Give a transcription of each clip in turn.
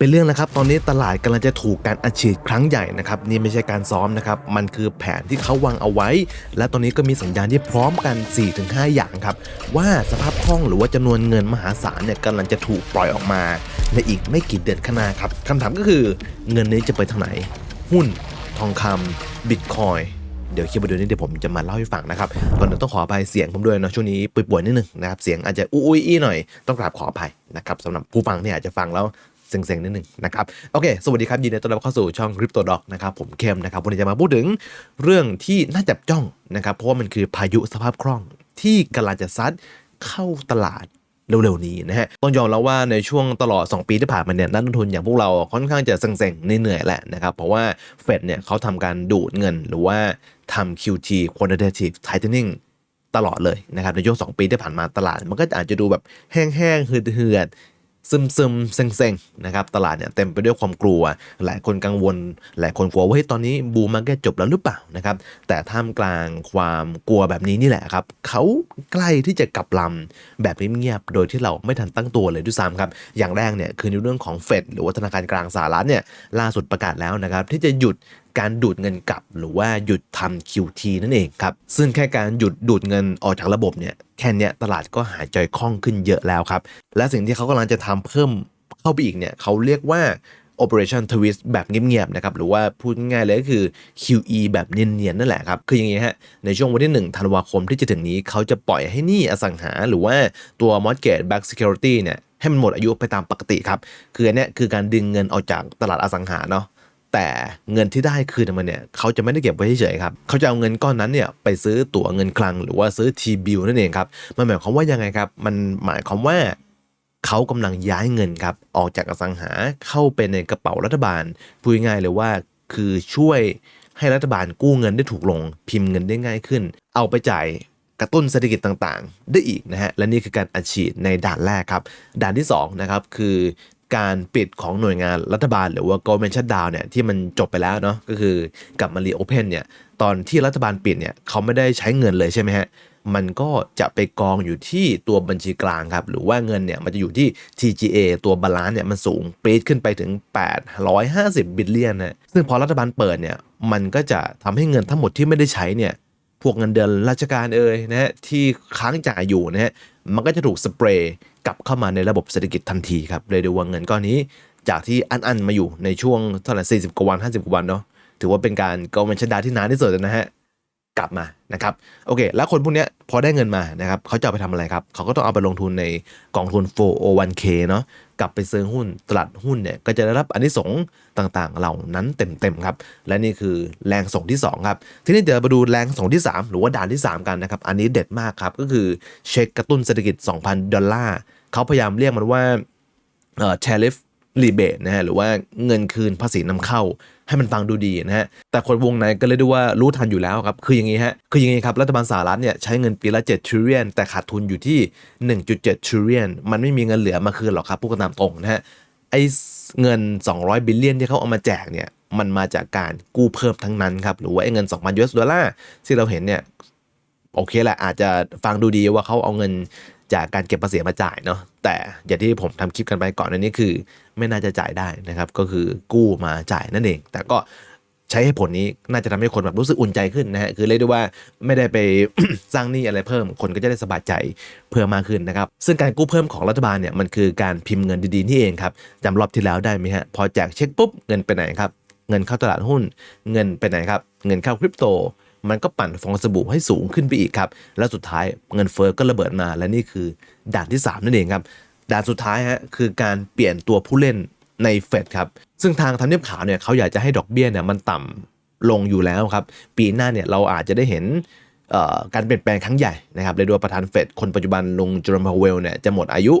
เป็นเรื่องนะครับตอนนี้ตลาดกำลังจะถูกการอัดฉีดครั้งใหญ่นะครับนี่ไม่ใช่การซ้อมนะครับมันคือแผนที่เขาวางเอาไว้ และตอนนี้ก็มีสัญญาณที่พร้อมกัน 4-5 อย่างครับว่าสภาพคล่องหรือว่าจำนวนเงินมหาศาลเนี่ยกำลังจะถูกปล่อยออกมาในอีกไม่กี่เดือนข้างหน้าครับคำถามก็คือเงินนี้จะไปทางไหน หุ้น ทองคำบิตคอยเดี๋ยวคลิปวิดีโอนี้เดี๋ยวผมจะมาเล่าให้ฟังนะครับก่อนอื่นต้องขออภัยเสียงผมด้วยเนาะช่วงนี้ป่วยๆนิดนึงนะครับเสียงอาจจะอุ้ยๆอี้หน่อยต้องกราบขออภัยนะครับสำหรับผู้ฟังที่อาจจะฟังแล้ว เซ็งๆนิดนึงนะครับโอเคสวัสดีครับยินดีต้อนรับเข้าสู่ช่อง Crypto Doc นะครับผมเข้มนะครับวันนี้จะมาพูดถึงเรื่องที่น่าจับจ้องนะครับเพราะว่ามันคือพายุสภาพคล่องที่กำลังจะซัดเข้าตลาดเร็วๆนี้นะฮะต้องยอมแล้วว่าในช่วงตลอด 2 ปีที่ผ่านมาเนี่ยนักลงทุนอย่างพวกเราค่อนข้างจะเซ็งๆเหนื่อยๆแหละนะครับ เพราะว่าเฟดเนี่ยเขาทำการดูดเงินหรือว่าทำ QT quantitative tightening ตลอดเลยนะครับในช่วง2ปีที่ผ่านมาตลาด มันก็อาจจะดูแบบแห้งๆเหือดๆ ซึมซึมๆเซ็งๆนะครับตลาดเนี่ยเต็มไปด้วยความกลัว หลายคนกังวล หลายคนกลัวว่าเฮ้ยตอนนี้บูมมาร์เก็ตจบแล้วหรือเปล่านะครับแต่ท่ามกลางความกลัวแบบนี้นี่แหละครับเขาใกล้ที่จะกลับลำแบบเงียบๆโดยที่เราไม่ทันตั้งตัวเลยด้วยซ้ำครับอย่างแรกเนี่ยคือในเรื่องของเฟดหรือว่าธนาคารกลางสหรัฐเนี่ยล่าสุดประกาศแล้วนะครับที่จะหยุด การดูดเงินกลับ หรือว่าหยุดทำ QT นั่นเองครับ ซึ่งแค่การหยุดดูดเงินออกจากระบบเนี่ยแค่นี้ตลาดก็หายใจคล่องขึ้นเยอะแล้วครับ และสิ่งที่เขากำลังจะทำเพิ่มเข้าไปอีกเนี่ยเขาเรียกว่า Operation Twist แบบเงียบๆนะครับหรือว่าพูดง่ายๆเลยก็คือ QE แบบเนียนๆนั่นแหละครับ คืออย่างนี้ฮะในช่วงวันที่ 1 ธันวาคมที่จะถึงนี้เขาจะปล่อยให้หนี้อสังหา หรือว่าตัว Mortgage Back Security เนี่ยให้มันหมดอายุไปตามปกติครับ คืออันนี้คือการดึงเงินออกจากตลาดอสังหาเนาะ แต่เงินที่ได้คืนมาเนี่ยเขาจะไม่ได้เก็บไว้เฉยๆครับเขาจะเอาเงินก้อนนั้นเนี่ยไปซื้อตั๋วเงินคลัง หรือว่าซื้อ T-bill นั่นเองครับมันหมายความว่ายังไงครับ มันหมายความว่าเขากำลังย้ายเงินครับออกจากอสังหาเข้าไปในกระเป๋ารัฐบาลพูดง่ายๆเลยว่าคือช่วยให้รัฐบาลกู้เงินได้ถูกลง พิมพ์เงินได้ง่ายขึ้น เอาไปจ่ายกระตุ้นเศรษฐกิจต่างๆ ได้อีกนะฮะ และนี่คือการอัดฉีดในด่านแรกครับ ด่านที่สองนะครับคือ การปิดของหน่วยงานรัฐบาลหรือว่า government shutdown เนี่ยที่มันจบไปแล้วเนาะก็คือกลับมารีโอเพนเนี่ยตอนที่รัฐบาลปิดเนี่ยเขาไม่ได้ใช้เงินเลยใช่ไหมฮะมันก็จะไปกองอยู่ที่ตัวบัญชีกลางครับ หรือว่าเงินเนี่ยมันจะอยู่ที่ TGA ตัวบาลานซ์เนี่ยมันสูงปีดขึ้นไปถึง 850 บิลเลียนนะซึ่งพอรัฐบาลเปิดเนี่ยมันก็จะทำให้เงินทั้งหมดที่ไม่ได้ใช้เนี่ยพวกเงินเดือนราชการเอ่ยนะฮะที่ค้างจ่ายอยู่นะฮะมันก็จะถูกสเปรย์ กลับเข้ามาในระบบเศรษฐกิจทันทีครับเลยดูว่าเงินก้อนนี้ จากที่อันๆมาอยู่ในช่วงเท่าไหร่40 กว่าวัน 50 กว่าวันเนาะถือว่าเป็นการกองบัญชดาที่นานที่สุดนะฮะกลับมานะครับโอเค แล้วคนพวกนี้พอได้เงินมานะครับเขาจะไปทำอะไรครับ เขาก็ต้องเอาไปลงทุนในกองทุน 401k เนาะกลับไปซื้อหุ้นตลาดหุ้นเนี่ยก็จะได้รับอันนี้สงส์ต่างๆ เหล่านั้นเต็มๆครับ และนี่คือแรงส่งที่ 2 ครับ ทีนี้เดี๋ยวมาดูแรงส่งที่ 3 หรือว่าด่านที่ 3 กันนะครับ อันนี้เด็ดมากครับ ก็คือเช็คกระตุ้นเศรษฐกิจ 2,000 ดอลลาร์ เขาพยายามเรียกมันว่าเอ่อ tariff รีเบทนะฮะหรือว่าเงินคืนภาษีนำเข้าให้มันฟังดูดีนะฮะ แต่คนวงในก็เลยดูว่ารู้ทันอยู่แล้วครับ คืออย่างนี้ฮะ คืออย่างนี้ครับ รัฐบาลสหรัฐเนี่ยใช้เงินปีละ7 trillion แต่ขาดทุนอยู่ที่ 1.7 trillion มันไม่มีเงินเหลือมาคืนหรอกครับพูดกันตามตรงนะฮะ ไอ้เงิน 200 บิลเลียนที่เขาเอามาแจกเนี่ย มันมาจากการกู้เพิ่มทั้งนั้นครับ หรือว่าไอ้เงิน 2,000 US ดอลลาร์ที่เราเห็นเนี่ย โอเคแหละอาจจะฟังดูดีว่าเขาเอาเงิน จากการเก็บภาษีมาจ่ายเนาะแต่อย่างที่ผมทำคลิปกันไปก่อนอันนี้คือ ไม่น่าจะจ่ายได้นะครับ ก็คือกู้มาจ่ายนั่นเอง แต่ก็ใช้ให้ผลนี้น่าจะทำให้คนแบบรู้สึกอุ่นใจขึ้นนะฮะคือเรียกได้ว่าไม่ได้ไปสร้างหนี้อะไรเพิ่ม คนก็จะได้สบายใจเพิ่มมากขึ้นนะครับ ซึ่งการกู้เพิ่มของรัฐบาลเนี่ยมันคือการพิมพ์เงินดีๆนี่เองครับจำรอบที่แล้วได้ไหมฮะพอแจกเช็คปุ๊บเงินไปไหนครับเงินเข้าตลาดหุ้น เงินไปไหนครับเงินเข้าคริปโต มันก็ปั่นฟองสบู่ให้สูงขึ้นไปอีกครับ แล้วสุดท้ายเงินเฟอ้อก็ระเบิดมา และนี่คือด่านที่ 3 นั่นเองครับ ด่านสุดท้ายฮะคือการเปลี่ยนตัวผู้เล่นในเฟดครับ ซึ่งทางทำเนียบขาวเนี่ยเขาอยากจะให้ดอกเบี้ยเนี่ยมันต่ำลงอยู่แล้วครับ ปีหน้าเนี่ยเราอาจจะได้เห็นเอ่อการเปลี่ยนแปลงครั้งใหญ่นะครับเลยด้วยประธานเฟดคนปัจจุบันลุงจอร์มพาวเวลเนี่ยจะหมดอายุ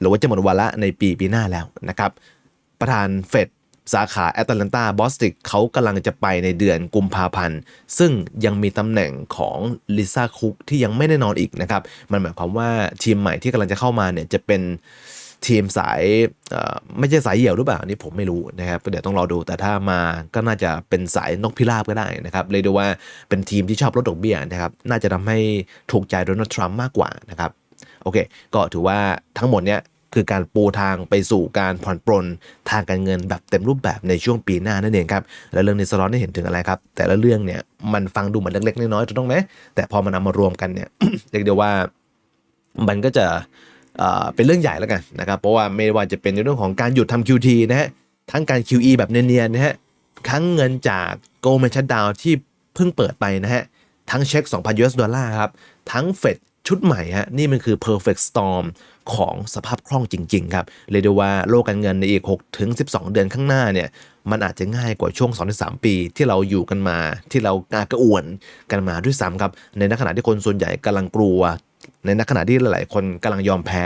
หรือว่าจะหมดวาระในปีปีหน้าแล้วนะครับ ประธานเฟด สาขาแอตแลนตาบอสติกเขากำลังจะไปในเดือนกุมภาพันธ์ ซึ่งยังมีตำแหน่งของลิซ่าคุกที่ยังไม่แน่นอนอีกนะครับ มันหมายความว่าทีมใหม่ที่กำลังจะเข้ามาเนี่ยจะเป็นทีมสายไม่ใช่สายเหี่ยวหรือเปล่าอันนี่ผมไม่รู้นะครับเดี๋ยวต้องรอดูแต่ถ้ามาก็น่าจะเป็นสายนกพิราบก็ได้นะครับเลยดูว่าเป็นทีมที่ชอบลดดอกเบี้ยนะครับน่าจะทำให้ถูกใจโดนัลด์ทรัมป์มากกว่านะครับโอเค ก็ถือว่าทั้งหมดเนี้ย คือการปูทางไปสู่การผ่อนปรนทางการเงินแบบเต็มรูปแบบในช่วงปีหน้านั่นเองครับ และเรื่องนี้สะท้อนให้เห็นถึงอะไรครับ แต่ละเรื่องเนี่ยมันฟังดูเหมือนเล็กๆน้อยๆถูกต้องไหมแต่พอมันเอามารวมกันเนี่ยเรียกได้ว่ามันก็จะเป็นเรื่องใหญ่แล้วกันนะครับ เพราะว่าไม่ว่าจะเป็นในเรื่องของการหยุดทำ QT นะฮะทั้งการ QE แบบเนียนๆนะฮะทั้งเงินจาก Goldman Shutdown ที่เพิ่งเปิดไปนะฮะทั้งเช็ค 2,000 US ดอลลาร์ครับ ทั้งเฟด ชุดใหม่ฮะนี่มันคือ perfect storm ของสภาพคล่องจริง ๆ ครับ เรียกได้ว่าโลกการเงินในอีก 6 ถึง 12 เดือนข้างหน้าเนี่ย มันอาจจะง่ายกว่าช่วง 2-3 ปีที่เราอยู่กันมา ที่เรากากระอ่วนกันมาด้วยซ้ำครับ ในขณะที่คนส่วนใหญ่กำลังกลัว ในขณะที่หลาย ๆ คนกำลังยอมแพ้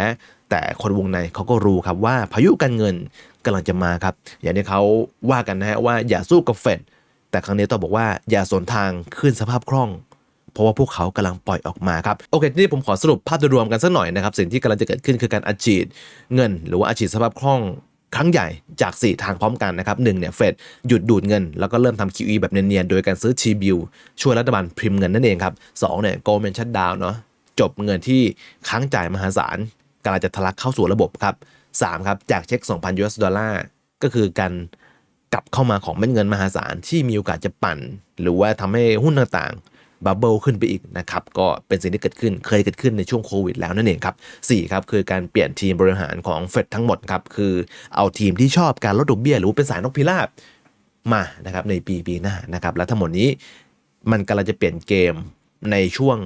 แต่คนวงในเขาก็รู้ครับว่าพายุการเงินกำลังจะมาครับ อย่างที่เขาว่ากันนะฮะว่าอย่าสู้กับเฟดแต่ครั้งนี้ต้องบอกว่าอย่าสนทางขึ้นสภาพคล่อง เพราะว่าพวกเขากำลังปล่อยออกมาครับโอเคทีนี้ผมขอสรุปภาพโดยรวมกันสักหน่อยนะครับสิ่งที่กำลังจะเกิดขึ้นคือการอัดฉีดเงิน หรือว่าอัดฉีดสภาพคล่องครั้งใหญ่จาก 4 ทางพร้อมกันนะครับหนึ่งเนี่ยเฟดหยุดดูดเงิน แล้วก็เริ่มทำ QE แบบเนียนๆ โดยการซื้อ T bill ช่วยรัฐบาลพิมพ์เงินนั่นเองครับสองเนี่ย Goldman Shutdown เนาะจบเงินที่ค้างจ่ายมหาศาลกำลังจะทะลักเข้าสู่ระบบครับสามครับจากเช็ค 2,000 US ดอลลาร์ก็คือการกลับเข้ามาของเม็ดเงินมหาศาลที่มีโอกาสจะปั่น หรือว่าทำให้หุ้นต่างๆ บับเบิลขึ้นไปอีกนะครับก็เป็นสิ่งที่เกิดขึ้นเคยเกิดขึ้นในช่วงโควิดแล้วนั่นเองครับสี่ครับคือการเปลี่ยนทีมบริหารของเฟดทั้งหมดครับคือเอาทีมที่ชอบการลดดอกเบี้ยหรือเป็นสายนกพิราบมานะครับในปีปีหน้านะครับและทั้งหมดนี้มันกำลังจะเปลี่ยนเกมในช่วง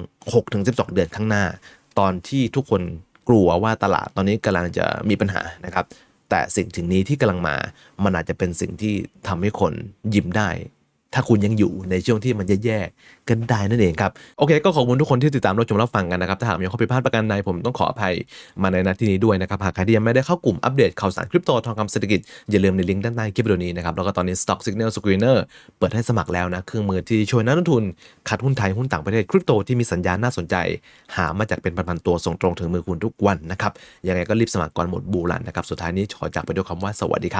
6-12 เดือนข้างหน้า ตอนที่ทุกคนกลัวว่าตลาดตอนนี้กำลังจะมีปัญหานะครับแต่สิ่งถึงนี้ที่กำลังมา มันอาจจะเป็นสิ่งที่ทำให้คนยิ้มได้ ถ้าคุณยังอยู่ในช่วงที่มันแย่ๆกันได้นั่นเองครับโอเคก็ขอบคุณทุกคนที่ติดตามรับชมรับฟังกันนะครับถ้าหากมีข้อผิดพลาดประการใดผมต้องขออภัยมาในนาทีนี้ด้วยนะครับหากใครที่ยังไม่ได้เข้ากลุ่มอัปเดตข่าวสารคริปโตทองคำเศรษฐกิจอย่าลืมในลิงก์ด้านใต้คลิปวิดีโอนี้นะครับแล้วก็ตอนนี้ Stock Signal Screener เปิดให้สมัครแล้วนะเครื่องมือที่ช่วยนักลงทุนคัดหุ้นไทยหุ้นต่างประเทศคริปโตที่มีสัญญาณน่าสนใจ หามาจากเป็นพันๆตัวส่งตรงถึงมือคุณทุกวันนะครับยังไงก็รีบสมัครก่อนหมดบูรันนะครับสุดท้ายนี้ขอจากไปด้วยคำว่าสวัสดีครับ